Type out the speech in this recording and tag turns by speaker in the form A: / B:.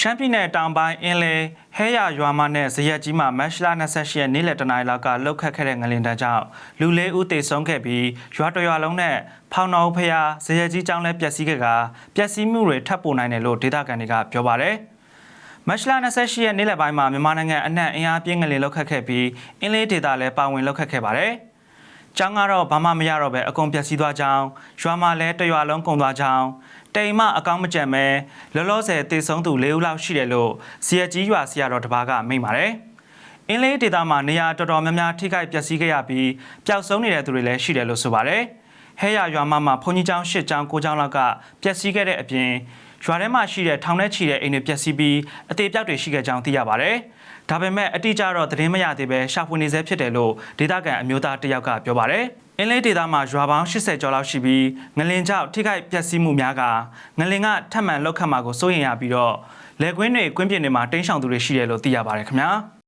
A: ရှမ်းပြည်နယ်တောင်ပိုင်းအင်းလေဟဲရရွာမနဲ့ဇရက်ကြီးမှာမတ်လ28ရက်နေ့လယ်တနာရီလောက်ကလှုပ်ခတ်ခဲ့တဲ့ငလင်တန်းကြောင့်လူလေးဦးသေဆုံးခဲ့ပြီးရွာတစ်ရွာလုံးနဲ့ဖောင်တော်ဖျားဇရက်ကြီးကျောင်းလည်းပျက်စီးခဲ့ကပျက်စီးမှုတွေထပ်ပေါ်နိုင်တယ်လို့ဒေသခံတွေကပြောပါတယ်မတ်လ28ရက်နေ့လယ်ပိုင်းမှာမြန်မာနိုင်ငံအနှံ့အင်အားပြင်းငလင်လှုပ်ခတ်ခဲ့ပြီးအင်းလေးဒေသလည်းပါဝင်လှုပ်ခတ်ခဲ့ပါတယ်။ကျောင်းကတော့ဘာမှမရတော့ပဲအကုန်ပျက်စီးသွားကြောင်းရွာမှာလည်းတစ်ရွာလုံးကုန်သွားကြောင်း တိမ်မအကောင်းမကြံပဲလောလောဆယ်တေဆုံးသူ၄ဦးလောက်ရှိတယ်လို့စီရကြီးရွာဆရာတော်တစ်ပါးကမိန့်ပါတယ်။အင်းလေးဒေသမှာနေရာတော်တော်များများထိခိုက်ပျက်စီးခဲ့ရပြီးပျောက်ဆုံးနေတဲ့သူတွေလည်းရှိတယ်လို့ဆိုပါတယ်။ဟဲရရွာမမှာဘုန်းကြီးကျောင်း၈ကျောင်း၉ကျောင်းလောက်ကပျက်စီးခဲ့တဲ့အပြင်ရွာထဲမှာရှိတဲ့ထောင်ထဲချီတဲ့အိမ်တွေပျက်စီးပြီးအသေးပြောက်တွေရှိခဲ့ကြောင်းသိရပါတယ်။ဒါပေမဲ့အတိအကျတော့သတင်းမရသေးပဲရှာဖွေနေဆဲဖြစ်တယ်လို့ဒေသခံအမျိုးသားတစ်ယောက်ကပြောပါတယ်။ အင်းလေးဒေသမှာရွာပေါင်း80ကျော်လောက်ရှိပြီးငလင်ကြောင့်ထိခိုက်ပျက်စီးမှုများကငလင်ကထပ်မံလောက်ခတ်မှာကိုစိုးရိမ်ရပြီးတော့လက်ကွင်းတွေကွင်းပြင်တွေမှာတင်းရှောင်သူတွေရှိတယ်လို့သိရပါတယ်ခင်ဗျာ။